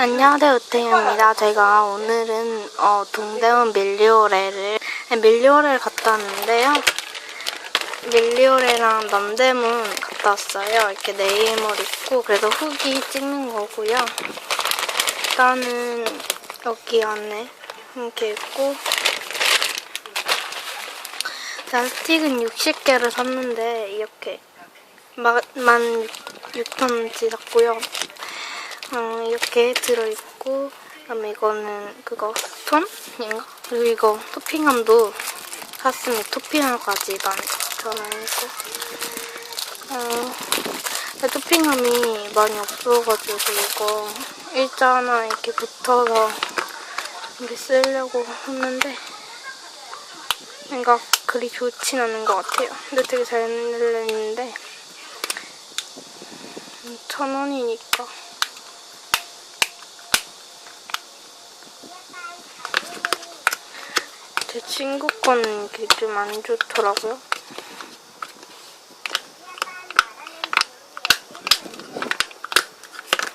안녕하세요, 우태입니다. 제가 오늘은 어, 동대문 밀리오레를 밀리오레를 갔다 왔는데요. 밀리오레랑 남대문 갔다 왔어요. 이렇게 네임을 입고 그래서 후기 찍는 거고요. 일단은 여기 안에 이렇게 있고 일단 스틱은 60개를 샀는데 이렇게 16,000원치 샀고요. 어, 이렇게 들어있고 그다음에 이거는 그거 스톤인가? 그리고 이거 토핑함도 샀습니다. 토핑함까지 난 저는 이거 어, 토핑함이 많이 없어가지고 이거 일자 하나 이렇게 붙어서 이렇게 쓰려고 했는데 뭔가 그리 좋진 않은 것 같아요. 근데 되게 잘 낼렸는데 천 원이니까 제 친구 거는 이게 좀 안 좋더라고요.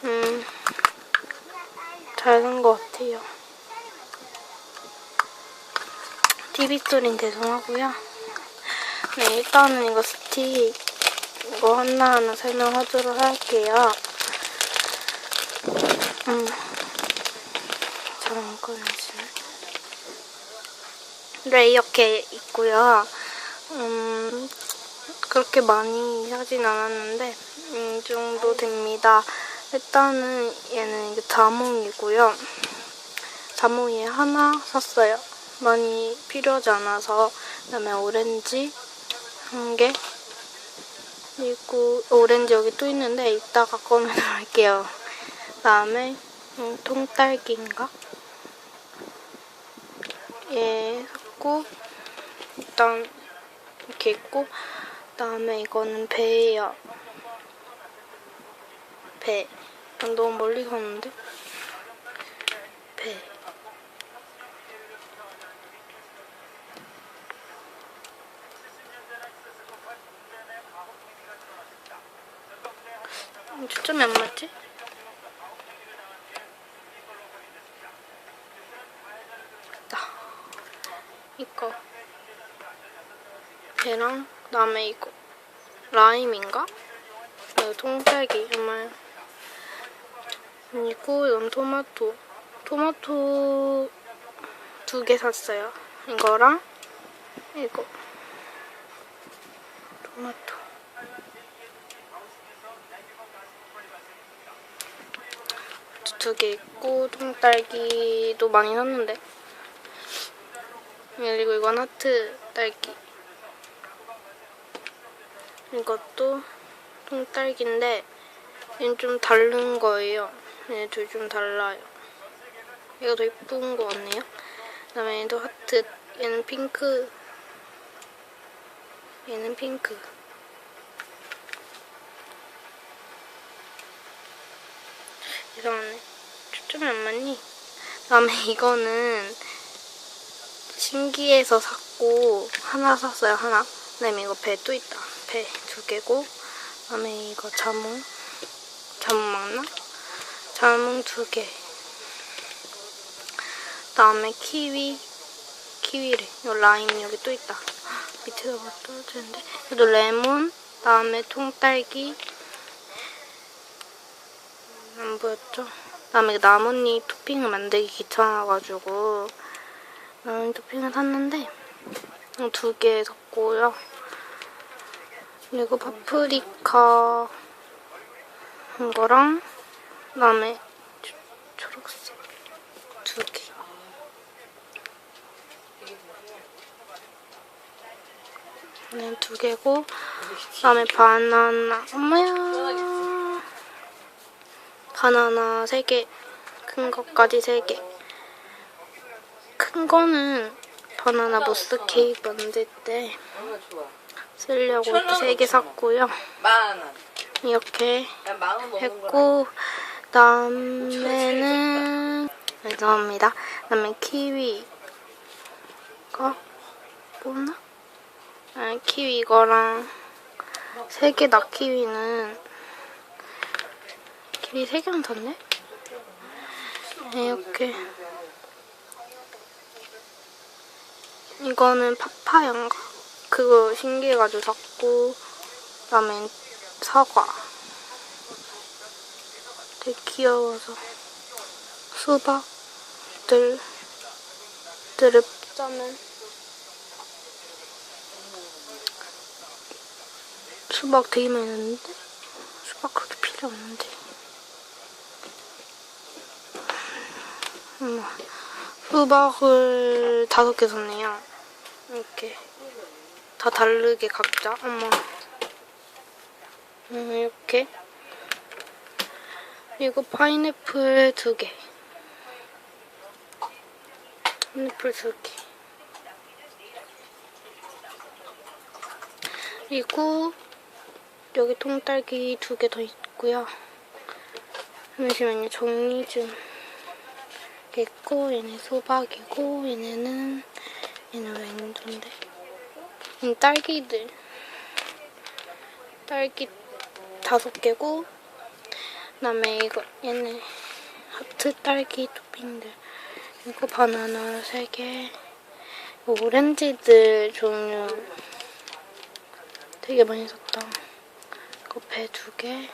음, 잘산것 같아요. TV 소리는 죄송하고요. 네, 일단은 이거 스틱 이거 하나하나 설명하도록 할게요. 음, 꺼내지 네. 네, 이렇게 있고요. 음, 그렇게 많이 하진 않았는데, 음, 이 정도 됩니다. 일단은 얘는 자몽이고요. 자몽이 하나 샀어요. 많이 필요하지 않아서. 그 다음에 오렌지 한 개. 그리고 오렌지 여기 또 있는데, 이따가 꺼내놓을게요. 그 다음에, 음, 통딸기인가? 예, 샀고, 일단, 이렇게 있고, 그 다음에 이거는 배예요. 배. 난 너무 멀리 갔는데? 배. 음, 초점이 안 맞지? 됐다. 이거. 배랑, 그 다음에 이거. 라임인가? 이거 통딸기, 정말. 그리고 이건 토마토. 토마토 두 개 샀어요. 이거랑 이거. 토마토. 두 개 있고 통딸기도 많이 샀는데. 그리고 이건 하트 딸기. 이것도 통딸기인데 얘는 좀 다른 거예요. 얘네 둘 좀 달라요. 얘가 더 예쁜 거 같네요. 그 다음에 얘도 하트. 얘는 핑크. 얘는 핑크. 이상하네. 초점이 안 맞니? 그다음에 이거는 신기해서 샀고 하나 샀어요 하나. 그다음에 이거 배또 있다. 배 두 개고. 그다음에 이거 자몽. 자몽 맞나? 자몽 두 개. 그다음에 키위. 키위래. 이 라임 여기 또 있다. 밑에다 뭐 떨어지는데. 그래도 레몬. 그다음에 통딸기. 안 보였죠? 그다음에 나뭇잎 토핑을 만들기 귀찮아가지고 나뭇잎 토핑을 샀는데 두 개 샀고요. 그리고 파프리카 이거랑 그다음에 초- 초록색 두 개. 네, 두 개고 그다음에 바나나 엄마야 바나나 세 개, 큰 것까지 세 개. 큰 거는 바나나 무스 케이크 만들 때 쓰려고 이렇게 세개 샀고요. 만 원. 이렇게. 했고 다음에는 죄송합니다. 그다음에 키위가 뭐나? 아, 키위 이거랑 세 개다 키위는 키위 세 개나 샀네? 이렇게 이거는 파파야인가? 그거 신기해가지고 샀고 그다음에 사과. 되게 귀여워서. 수박들 드립 짜면. 수박 되게 많이 넣는데? 수박 그렇게 필요 없는데. 음, 수박을 다섯 개 샀네요. 이렇게 다 다르게 각자? 엄마 음, 이렇게. 그리고 파인애플 두 개. 파인애플 두 개. 그리고 여기 통딸기 두 개 더 있고요. 잠시만요. 정리 좀 있고 얘네 수박이고 얘네는 얘는 왼손인데? 얘는 딸기들. 딸기 다섯 개고 그다음에 이거 얘네 하트 딸기 토핑들. 이거 바나나 세 개, 오렌지들 종류 되게 많이 샀다. 이거 배 두 개,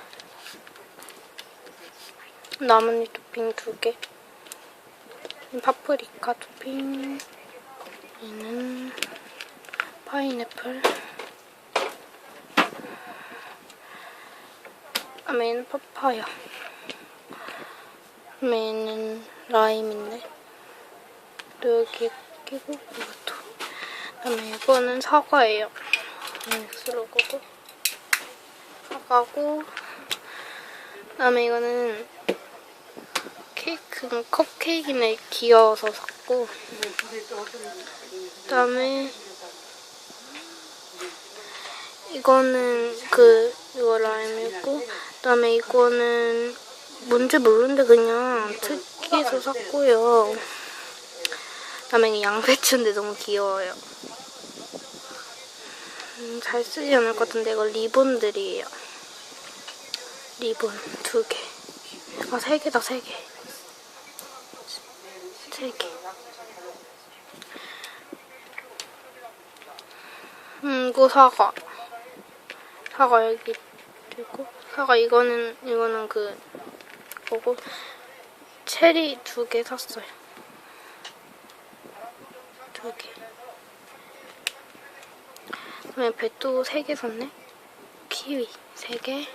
나뭇잎 토핑 두 개, 파프리카 토핑, 얘는 파인애플, 아메는 파파야. 얘는 라임인데. 또 여기 끼고 이것도. 그다음에 이거는 사과예요. 믹스로 거고. 사과고. 그다음에 이거는 케이크 컵케이크네 귀여워서 샀고 그다음에 이거는 그 이거 라임이고 그다음에 이거는 뭔지 모르는데 그냥 특이해서 샀고요. 그다음에 이 양배추인데 너무 귀여워요. 음, 잘 쓰지 않을 것 같은데 이거 리본들이에요. 리본 두 개. 아, 세 개다, 세 개. 세 개. 음, 이거 사과. 사과 여기 있고 사과 이거는 이거는 그 거고 체리 두 개 샀어요. 두 개. 그다음에 배도 세개 샀네. 키위 세 개.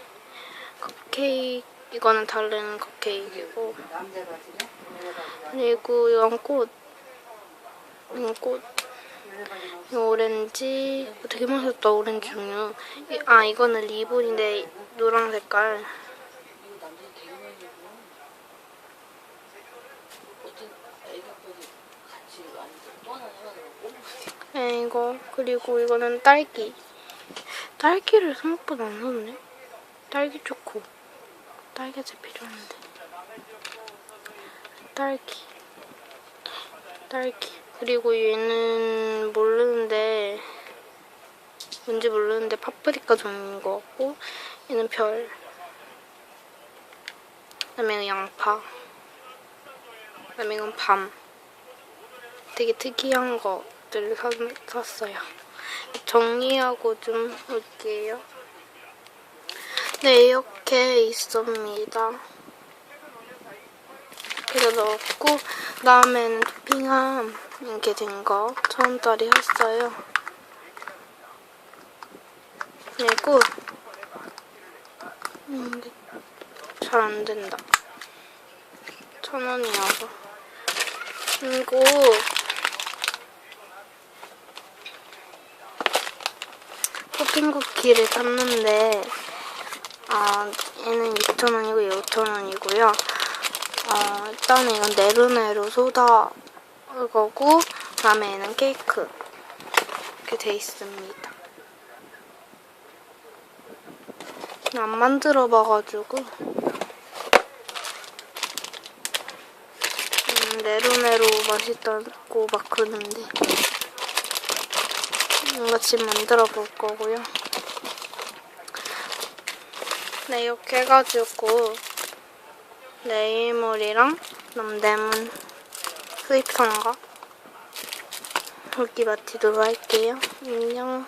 컵케이크 이거는 다른 컵케이크이고. 그리고 이건 꽃. 이건 꽃. 이 오렌지. 이거 되게 맛있다 오렌지 종류. 이- 아 이거는 리본인데 노란 색깔. 네, 이거. 그리고 이거는 딸기. 딸기를 생각보다 안 샀네. 딸기 초코 딸기즙 필요한데. 딸기. 딸기. 그리고 얘는 모르는데 뭔지 모르는데 파프리카 종류인 것 같고 얘는 별. 그다음에 양파. 그다음에 이건 밤. 되게 특이한 것들을 사, 샀어요. 정리하고 좀 올게요 네 이렇게 있습니다 그래서 넣었고 그 다음에는 토핑함 이렇게 된거 천원짜리 샀어요. 그리고 음, 잘 안 된다. 천 원이어서 그리고 토핑 쿠키를 샀는데 아 얘는 2,000원이고 얘 5,000원이고요. 어, 일단은 이건 네로네로 소다 거고 그다음에 얘는 케이크 이렇게 돼 있습니다. 안 만들어 봐가지고 음, 네로네로 맛있다고 막 그러는데 음, 같이 만들어 볼 거고요. 네 이렇게 해가지고 네일물이랑 남대문 수입상가 여기 마치도록 할게요. 안녕.